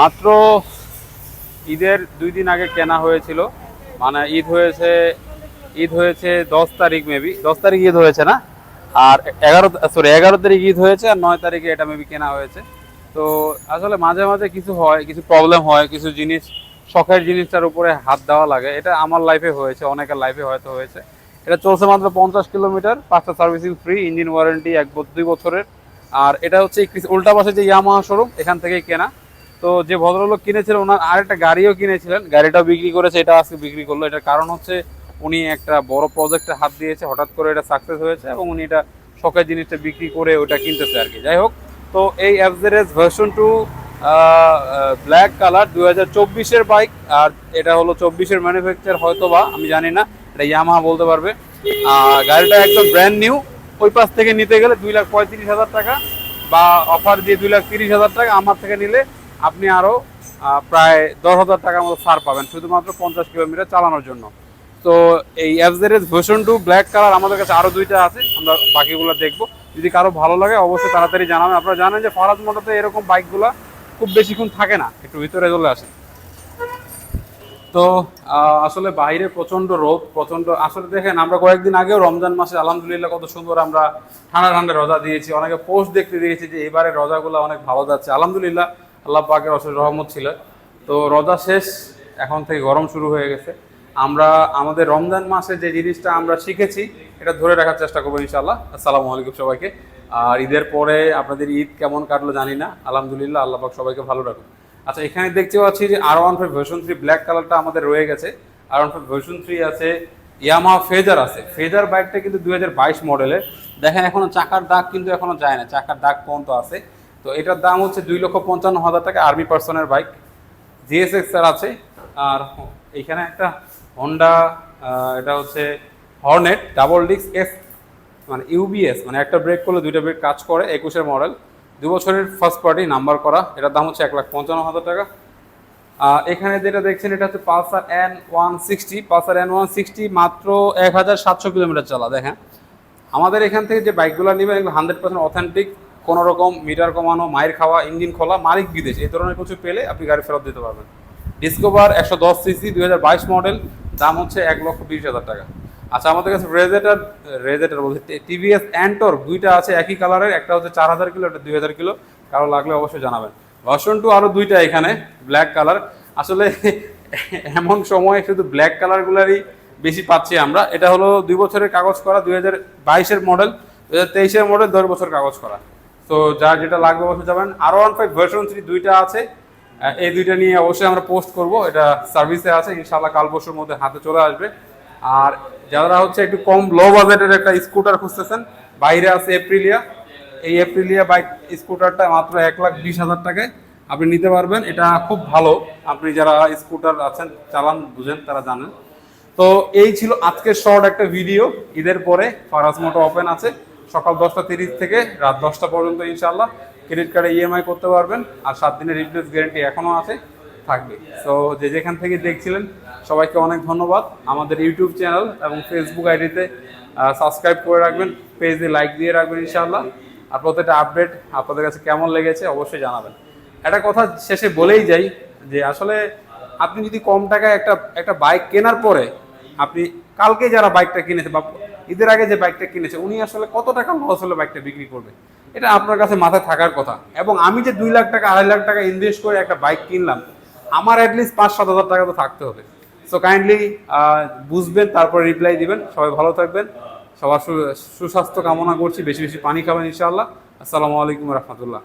মাত্র ঈদের দুই দিন আগে কেনা হয়েছিল। মানে ঈদ হয়েছে ঈদ হয়েছে দশ তারিখ মেবি দশ তারিখ ঈদ হয়েছে না? আর এগারো সরি এগারো তারিখ ঈদ হয়েছে আর নয় তারিখে এটা মেবি কেনা হয়েছে। তো আসলে মাঝে মাঝে কিছু হয়, কিছু প্রবলেম হয়, কিছু জিনিস, শখের জিনিসটার উপরে হাত দেওয়া লাগে। এটা আমার লাইফে হয়েছে, অনেকের লাইফে হয়তো হয়েছে। এটা চলছে মাত্র পঞ্চাশ কিলোমিটার, পাঁচটা সার্ভিসিং ফ্রি ইঞ্জিন ওয়ারেন্টি এক দুই বছরের। আর এটা হচ্ছে উল্টা পাশে যে ইয়ামাহা শোরুম এখান থেকেই কেনা। তো যে ভদ্রলোক কিনেছিলেন, ওনার আরেকটা গাড়িও কিনেছিলেন, গাড়িটাও বিক্রি করেছে এটা আজকে বিক্রি করল। এটার কারণ হচ্ছে উনি একটা বড় প্রজেক্টে হাত দিয়েছে, হঠাৎ করে এটা সাকসেস হয়েছে এবং উনি এটা শখের জিনিসটা বিক্রি করে ওটা কিনতেছে আর কি। যাই হোক, তো এই অ্যাপজেরেস ভার্সন টু ব্ল্যাক কালার দু হাজার চব্বিশের বাইক আর এটা হলো চব্বিশের ম্যানুফ্যাকচার হয়তো বা আমি জানি না, এটা ইয়ামাহা বলতে পারবে। আর গাড়িটা একদম ব্র্যান্ড নিউ ওই পাশ থেকে নিতে গেলে দুই লাখ পঁয়ত্রিশ হাজার টাকা বা অফার দিয়ে দুই লাখ তিরিশ হাজার টাকা আমার থেকে নিলে আপনি আরও প্রায় দশ হাজার টাকার মতো ছাড় পাবেন, শুধুমাত্র পঞ্চাশ কিলোমিটার চালানোর জন্য। তো এই অ্যাপজেরেস ভার্সন টু ব্ল্যাক কালার আমাদের কাছে আরও দুইটা আছে, আমরা বাকিগুলো দেখব। যদি কারও ভালো লাগে, অবশ্যই তাড়াতাড়ি জানাবেন। আপনারা জানেন যে ফরাজ মোটরতে এরকম বাইকগুলো খুব বেশিক্ষণ থাকে না, একটু ভিতরে চলে আসে। তো আসলে বাইরে প্রচণ্ড রোদ প্রচণ্ড আসলে দেখেন, আমরা কয়েকদিন আগেও রমজান মাসে আলহামদুলিল্লাহ কত সুন্দর আমরা ঠান্ডা ঠান্ডা রোজা দিয়েছি। অনেকে পোস্ট দেখতে দিয়েছি যে এবারে রোজাগুলো অনেক ভালো যাচ্ছে। আলহামদুলিল্লাহ আল্লাহ পাকের অশেষ রহমত ছিল। তো রোজা শেষ, এখন থেকে গরম শুরু হয়ে গেছে। আমরা, আমাদের রমজান মাসে যে জিনিসটা আমরা শিখেছি, এটা ধরে রাখার চেষ্টা করব ইনশাল্লাহ আসসালামু আলাইকুম সবাইকে। আর ঈদের পরে আপনাদের ঈদ কেমন কাটলো জানি না। আলহামদুলিল্লাহ, আল্লাহ পাক সবাইকে ভালো রাখুন আচ্ছা এখানে দেখতে পাচ্ছি যে R one five version three black কালারটা আমাদের রয়ে গেছে। R one five version three আছে ইয়ামা ফেজার আছে। ফেজার বাইকটা কিন্তু দুই হাজার বাইশ মডেলের দেখেন, এখনও চাকার দাগ কিন্তু এখনও যায় না। চাকার দাগ পর্যন্ত আছে। তো এটার দাম হচ্ছে দুই লক্ষ পঞ্চান্ন হাজার টাকা আর্মি পার্সনের বাইক। জিএসএক্স আর আছে, আর এইখানে একটা হন্ডা এটা হচ্ছে হর্নেট ডাবল ডিস্ক এস মানে ইউবিএস মানে একটা ব্রেক করলে দুইটা ব্রেক কাজ করে, একুশের মডেল দু বছরের ফার্স্ট পার্টি নাম্বার করা, এটার দাম হচ্ছে এক লাখ পঞ্চান্ন হাজার টাকা। এখানে যেটা দেখছেন, এটা হচ্ছে Pulsar N one sixty Pulsar N one sixty মাত্র এক হাজার সাতশো কিলোমিটার চলা, দেখেন। আমাদের এখান থেকে যে বাইকগুলো নেবেন, এগুলো হান্ড্রেড পার্সেন্ট অথেন্টিক কোনো রকম মিটার কমানো, মায়ের খাওয়া, ইঞ্জিন খোলা, মালিক বিদেশ, এই ধরনের কিছু পেলে আপনি গাড়ি ফেরত দিতে পারবেন। ডিসকভার একশো দশ সিসি, দুই হাজার বাইশ মডেল, দাম হচ্ছে এক লক্ষ বিশ হাজার টাকা। আচ্ছা আমাদের কাছে রেজেটার রেজেটার বলতে টিভিএস অ্যান্টর দুইটা আছে একই কালারের একটা হচ্ছে চার হাজার কিলো, একটা দুই হাজার কিলো, কারও লাগলে অবশ্যই জানাবেন। ভার্সন টু আরও দুইটা এখানে ব্ল্যাক কালার আসলে এমন সময় শুধু ব্ল্যাক কালারগুলারই বেশি পাচ্ছি আমরা। এটা হলো দুই বছরের কাগজ করা, দুই হাজার বাইশের মডেল দু হাজার তেইশের মডেল, দশ বছর কাগজ করা। তো যার যেটা লাগবে অবশ্যই যাবেন R one five version three দুইটা আছে। এই দুইটা নিয়ে অবশ্যই আমরা পোস্ট করব। এটা সার্ভিসে আছে ইনশাল্লাহ কাল পরশুর মধ্যে হাতে চলে আসবে। আর যারা হচ্ছে একটু কম লো বাজেটের একটা স্কুটার খুঁজতেছেন, বাইরে আছে এপ্রিলিয়া এই এপ্রিলিয়া বাইক স্কুটারটা মাত্র এক লাখ বিশ হাজার টাকায় আপনি নিতে পারবেন। এটা খুব ভালো। আপনি যারা স্কুটার আছেন, চালান, বুঝেন, তারা জানেন। তো এই ছিল আজকের শর্ট একটা ভিডিও ঈদের পরে ফারাজ মোটো ওপেন আছে। সকাল দশটা তিরিশ থেকে রাত দশটা পর্যন্ত ইনশাল্লাহ ক্রেডিট কার্ডে ইএমআই করতে পারবেন আর সাত দিনের রিপ্লেস গ্যারেন্টি এখনও আছে, থাকবে। তো যে যেখান থেকে দেখছিলেন, সবাইকে অনেক ধন্যবাদ। আমাদের ইউটিউব চ্যানেল এবং ফেসবুক আইডিতে সাবস্ক্রাইব করে রাখবেন পেজে লাইক দিয়ে রাখবেন ইনশাল্লাহ আর প্রত্যেকটা আপডেট আপনাদের কাছে কেমন লেগেছে অবশ্যই জানাবেন। একটা কথা শেষে বলেই যাই যে আসলে আপনি যদি কম টাকায় একটা একটা বাইক কেনার পরে আপনি, কালকে যারা বাইকটা কিনেছে বা ঈদের আগে যে বাইকটা কিনেছে, উনি আসলে কত টাকা লস হলে বাইকটা বিক্রি করবে? এটা আপনার কাছে মাথায় থাকার কথা। এবং আমি যে দুই লাখ টাকা, আড়াই লাখ টাকা ইনভেস্ট করে একটা বাইক কিনলাম, আমার অ্যাটলিস্ট পাঁচ, সাত হাজার টাকা তো থাকতে হবে। সো কাইন্ডলি বুঝবেন, তারপর রিপ্লাই দিবেন। সবাই ভালো থাকবেন। সবার সুস্বাস্থ্য কামনা করছি। বেশি বেশি পানি খাবেন ইনশাআল্লাহ। আসসালামু আলাইকুম রহমতুল্লাহ।